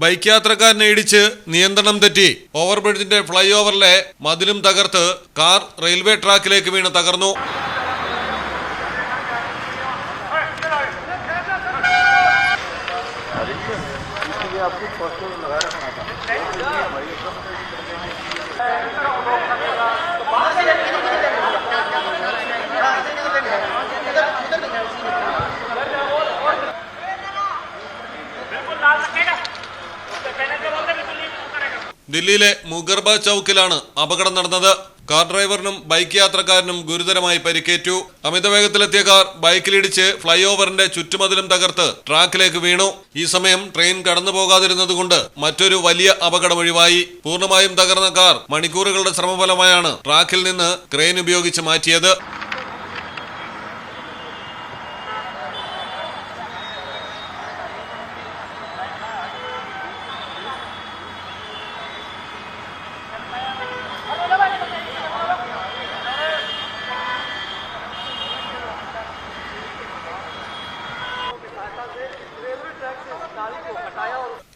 Bike യാത്രക്കാരനെ ഇടിച്ച് നിയന്ത്രണം തെറ്റി. ഓവർബ്രിഡ്ജിന്റെ ഫ്ലൈ ഓവറിലെ മതിലും തകർത്ത് കാർ റെയിൽവേ ട്രാക്കിലേക്ക് വീണ് തകർന്നു. ദില്ലിയിലെ മുഗർബ ചൌക്കിലാണ് അപകടം നടന്നത്. കാർ ഡ്രൈവറിനും ബൈക്ക് യാത്രക്കാരനും ഗുരുതരമായി പരിക്കേറ്റു. അമിതവേഗത്തിലെത്തിയ കാർ ബൈക്കിലിടിച്ച് ഫ്ലൈ ഓവറിന്റെ ചുറ്റുമതിലും തകർത്ത് ട്രാക്കിലേക്ക് വീണു. ഈ സമയം ട്രെയിൻ കടന്നു പോകാതിരുന്നതുകൊണ്ട് മറ്റൊരു വലിയ അപകടം ഒഴിവായി. പൂർണമായും തകർന്ന കാർ മണിക്കൂറുകളുടെ ശ്രമഫലമായാണ് ട്രാക്കിൽ നിന്ന് ക്രെയിൻ ഉപയോഗിച്ച് മാറ്റിയത്.